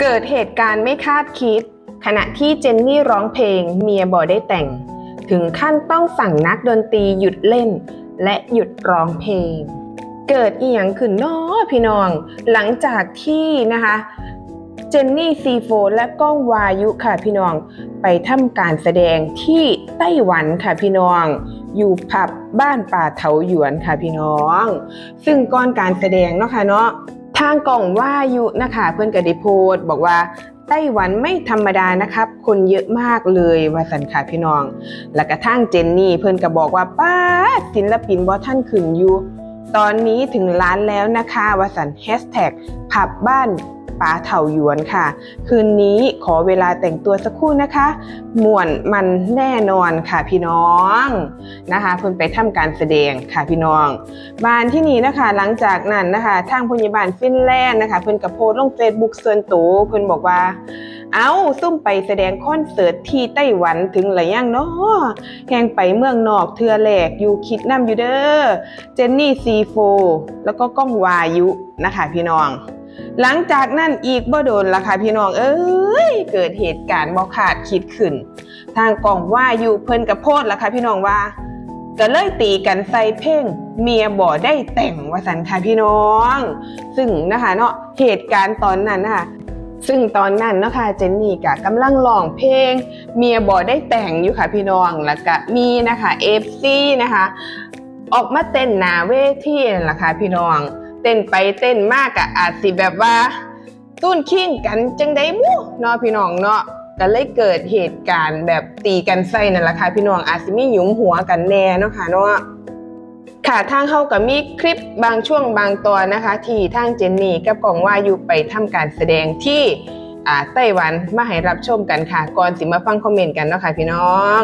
เกิดเหตุการณ์ไม่คาดคิด ขณะที่เจนนี่ร้องเพลงเมียบอได้แต่ง ถึงขั้นต้องสั่งนักดนตรีหยุดเล่น และหยุดร้องเพลง เกิดอีหยังขึ้นนาะพี่น้อง หลังจากที่นะคะเจนนี่ซีโฟและก้องวายุค่ะพี่น้อง ไปทำการแสดงที่ไต้หวันค่ะพี่น้อง อยู่ผับบ้านป่าเถาหยวนค่ะพี่น้อง ซึ่งก่อนการแสดงเนาะค่ะเนาะ ทางกล่องว่ายุนะคะเพื่อนก็ได้โพสบอกว่าไต้หวันไม่ธรรมดานะครับ คนเยอะมากเลยว่าสันค่ะพี่น้อง และกระทั่งเจนนี่เพื่อนก็บอกว่าป้าศิลปินบอท่านขึ้นอยู่ ตอนนี้ถึงล้านแล้วนะคะว่าสันแฮชแท็กผับบ้าน ป๋าเถาหยวนค่ะ คืนนี้ขอเวลาแต่งตัวสักครู่นะคะม่วนมันแน่นอนค่ะพี่น้องนะคะเพิ่นไปทำการแสดงค่ะพี่น้องบ้านที่นี่นะคะหลังจากนั้นนะคะทางพยาบาลฟินแลนด์นะคะเพิ่นก็โพสต์ลงเฟซบุ๊กส่วนตัวเพิ่นบอกว่า เอ้าซุ่มไปแสดงคอนเสิร์ตที่ไต้หวันถึงหรือยังเนาะแห่งไปเมืองนอกเทือแหลกอยู่คิดน้ำอยู่เด้อเจนนี่ซีโฟแล้วก็ก้องวายุนะคะพี่น้อง หลังจากนั้นอีกบ่โดนละค่ะพี่น้องเอ้ยเกิดเหตุการณ์บ่คาดคิดขึ้น ทางกองว่าอยู่เพิ่นกับโพดละค่ะพี่น้องว่าก็เลยตีกันใส่เพ่งเมียบ่ได้แต่งว่าสันค่ะพี่น้อง ซึ่งนะคะเนาะเหตุการณ์ตอนนั้นนะคะซึ่งตอนนั้นเนาะค่ะเจนนี่กะกำลังร้องเพลง เมียบ่ได้แต่งอยู่ค่ะพี่น้องแล้วก็มีนะคะเอฟซีนะคะ ออกมาเต้นหนาเวทีนั่นแหละค่ะพี่น้อง เต้นไปเต้นมากอะอาจสิแบบว่าตุ้นขิ้งกันจังได้บู้เนาะพี่น้องเนาะก็เลยเกิดเหตุการณ์แบบตีกันใส่นั่นแหละค่ะพี่น้องอาจสิมีหยุมหัวกันแน่เนาะค่ะเนาะค่ะทางเข้าก็มีคลิปบางช่วงบางตอนนะคะ ที่ทางเจนนี่กับกองว่าอยู่ไปทำการแสดงที่ไต้หวันมาให้รับชมกันค่ะ ก่อนสิมาฟังคอมเมนต์กันเนาะค่ะพี่น้อง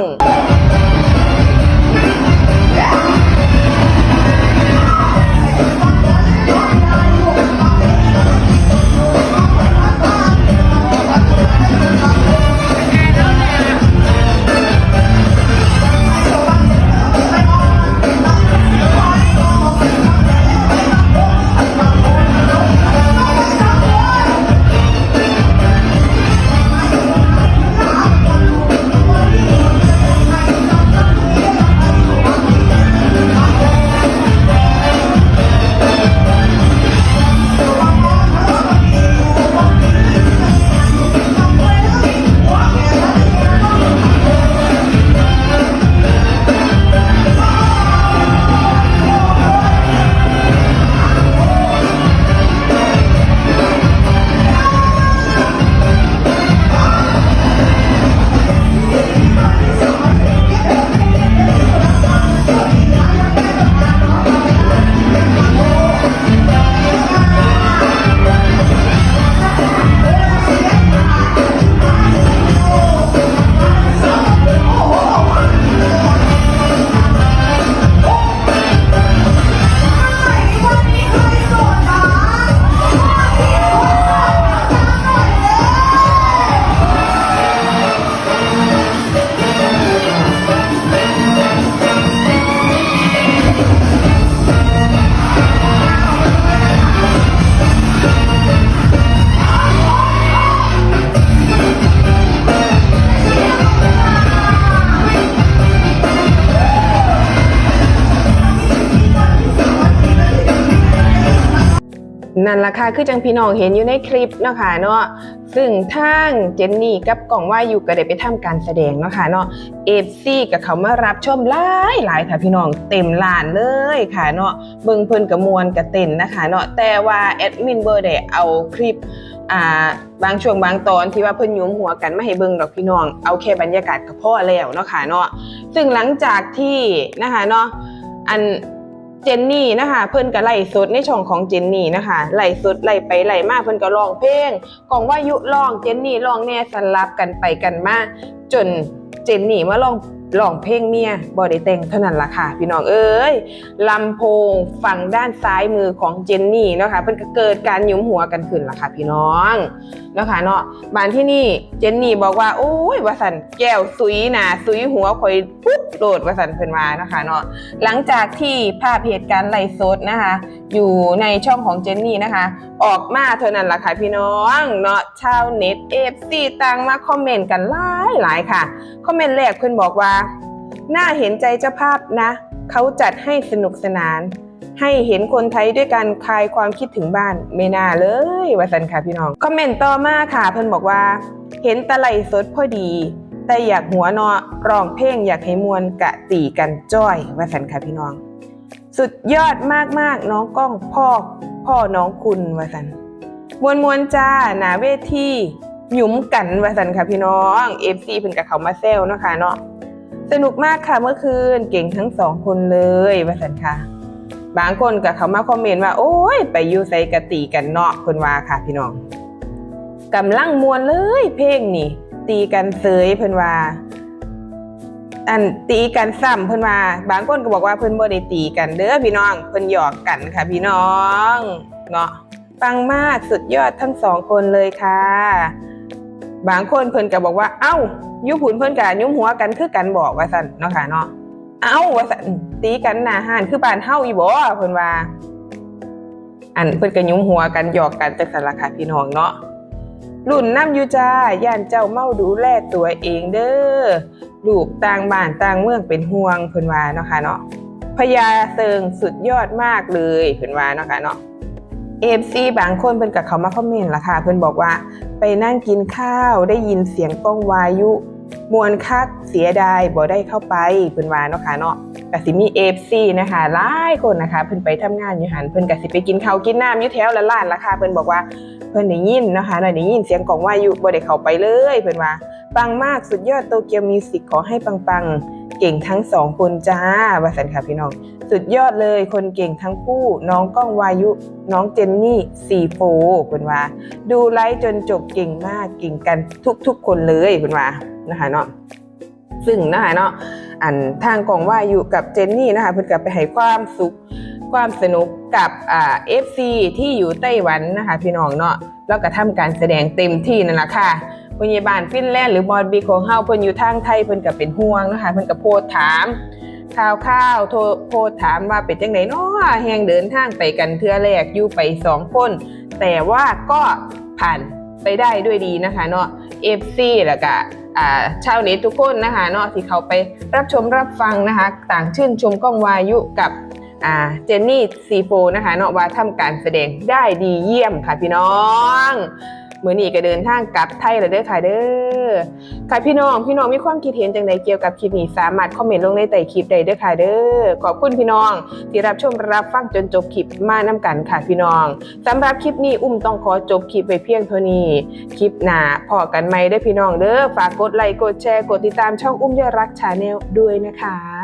นั่นล่ะค่ะคือจังพี่น้องเห็นอยู่ในคลิปเนาะค่ะเนาะซึ่งทางเจนนี่กับกล่องว่าอยู่ก็ได้ไปทำการแสดงเนาะค่ะเนาะเอฟซีกับเขามารับชมหลายหลายค่ะพี่น้องเต็มลานเลยค่ะเนาะเบิ่งเพิ่นกับมวลกับเต้นนะคะเนาะแต่ว่าแอดมินเบอร์ได้เอาคลิปอ่าบางช่วงบางตอนที่ว่าเพิ่นยุ้มหัวกันไม่ให้เบิ่งดอกพี่น้อง เอาแค่บรรยากาศก็พอแล้วเนาะค่ะเนาะซึ่งหลังจากที่นะคะเนาะอัน เจนนี่นะคะ เพิ่นก็ไล่สดในช่องของเจนนี่นะคะไล่สดไล่ไปไล่มาเพิ่นก็ร้องเพลงกองว่ายุร้องเจนนี่ร้องแน่สลับกันไปกันมาจนเจนนี่มาร้อง ร้องเพลงเมียบ่ได้แต่งเท่านั้นล่ะค่ะ พี่น้องเอ้ยลำโพงฝั่งด้านซ้ายมือของเจนนี่เนาะค่ะเพิ่นก็เกิดการหยุมหัวกันขึ้นล่ะค่ะ พี่น้องเนาะค่ะเนาะบ้านที่นี่เจนนี่บอกว่าโอ้ยว่าสันแก้วสุยหนาสุยหัวข่อยปุ๊บโดดว่าสันเพิ่นมานะคะเนาะหลังจากที่ภาพเหตุการณ์ไลฟ์สดนะคะ อยู่ในช่องของเจนนี่นะคะ ออกมาเท่านั้นล่ะค่ะพี่น้องเนาะชาวเน็ตเอฟซีต่างมาคอมเมนต์กันหลายหลายค่ะ คอมเมนต์แรกเพื่อนบอกว่า น่าเห็นใจเจ้าภาพนะ เขาจัดให้สนุกสนาน ให้เห็นคนไทยด้วยกันคลายความคิดถึงบ้าน ไม่น่าเลยว่าสันค่ะพี่น้อง คอมเมนต์ต่อมาค่ะ เพื่อนบอกว่า เห็นตะไลสดพอดี แต่อยากหัวเนาะร้องเพลงอยากให้มวลกะตีกันจ้อยว่าสันค่ะพี่น้อง สุดยอดมากๆน้องก้องพ่อพ่อน้องคุณว่าสันมวนมวนๆจ้าหนาเวที หยุมกันว่าสันค่ะพี่น้องเอฟซีเพิ่นกับเขามาเซลเนาะค่ะเนาะสนุกมากค่ะเมื่อคืนเก่งทั้งสองคนเลยว่าสันค่ะ บางคนกับเขามาคอมเมนต์ว่า โอ้ย ไปยู่ใส่กะตีกันเนาะคนว่าค่ะพี่น้องกำลังมวนเลยเพลงนี่ ตีกันเสยเพิ่นว่าอันตีกันซ้ำเพิ่นว่า บางคนก็บอกว่าเพิ่นบ่ได้ตีกันเด้อพี่น้องเพิ่นหยอกกันค่ะพี่น้องเนาะปังมากสุดยอดทั้งสองคนเลยค่ะ บางคนเพิ่นก็บอกว่า เอ้ายุผุนเพิ่นกะยุ้มหัวกันคือกันบอกว่าสั่นเนาะค่ะเนาะเอ้าว่าสั่นตีกันหน้าห้านคือบ้านเฮาอีบ่เพิ่นว่า อันเพิ่นก็ยุ้มหัวกันหยอกกันจังซั่นล่ะค่ะพี่น้องเนาะรุ่นน้ำอยู่จ้าย่านเจ้าเมาดูแลตัวเองเด้อลูกต่างบ้านต่างเมืองเป็นห่วงเพิ่นว่าเนาะค่ะเนาะพญาเซิงสุดยอดมากเลยเพิ่นว่าเนาะค่ะเนาะ เอฟซีบางคนเพิ่นกับเขามาคอมเมนต์ละค่ะ เพิ่นบอกว่าไปนั่งกินข้าวได้ยินเสียงก้องวายุ มวนคักเสียดายบ่ได้เข้าไปเพิ่นว่าเนาะค่ะเนาะกสิมี FC นะคะหลายคนนะคะ เพิ่นไปทำงานอยู่หันเพิ่นกสิไปกินข้าวกินน้ำอยู่แถวละล้านละค่ะเพิ่นบอกว่าเพิ่นได้ยินนะคะน่ะได้ยินเสียงกล้องวายุบ่ได้เข้าไปเลย เพิ่นว่าปังมากสุดยอดโตเกียวมิวสิกขอให้ปังๆ เก่งทั้งสองคนจ้าวาสันค่ะพี่น้อง สุดยอดเลยคนเก่งทั้งคู่ น้องก้องวายุ น้องเจนนี่สีโฟเป็นว่า ดูไลฟ์จนจบเก่งมากเก่งกันทุกๆ คนเลยเป็นว่านะคะเนาะซึ่งนะคะเนาะอันทางกองวายุกับเจนนี่นะคะเพิ่นกับไปให้ความสุขความสนุกกับอ่าเอฟซีที่อยู่ไต้หวันนะคะพี่น้องเนาะแล้วก็ทำการแสดงเต็มที่นั่นแหละค่ะ พยาบาลฟินแลนด์หรือบอลบีของเฮาเพิ่นอยู่ทางไทยเพิ่นก็เป็นห่วงนะคะเพิ่นก็โพสต์ถามข่าวข้าวโทรโพสต์ถามว่าเป็นจังไหนเนาะแหงเดินทางไปกันเทื่อแรกอยู่ไปสองคน แต่ว่าก็ผ่านไปได้ด้วยดีนะคะเนาะ FC แล้วก็ชาวเน็ตทุกคนนะคะเนาะที่เขาไปรับชมรับฟังนะคะ ต่างชื่นชมก้องวายุกับเจนนี่ซีโฟนะคะเนาะว่าทำการแสดงได้ดีเยี่ยมค่ะพี่น้อง มือนี้ก็เดินทางกลับไทยแล้วเด้อค่ะเด้อค่ะพี่น้องพี่น้องมีความคิดเห็นจังใดเกี่ยวกับคลิปนี้สามารถคอมเมนต์ลงในใต้คลิปใดเด้อค่ะเด้อขอบคุณพี่น้องที่รับชมรับฟังจนจบคลิปมาน้กันค่ะพี่น้องสำหรับคลิปนี้อุ้มต้องขอจบคลิปไปเพียงเท่านี้คลิปหน้าพอกันไหมเด้พี่น้องเด้อฝากกดไลค์กดแชร์กดติดตามช่องอุ้มยอดรักชาแนลด้วยนะคะ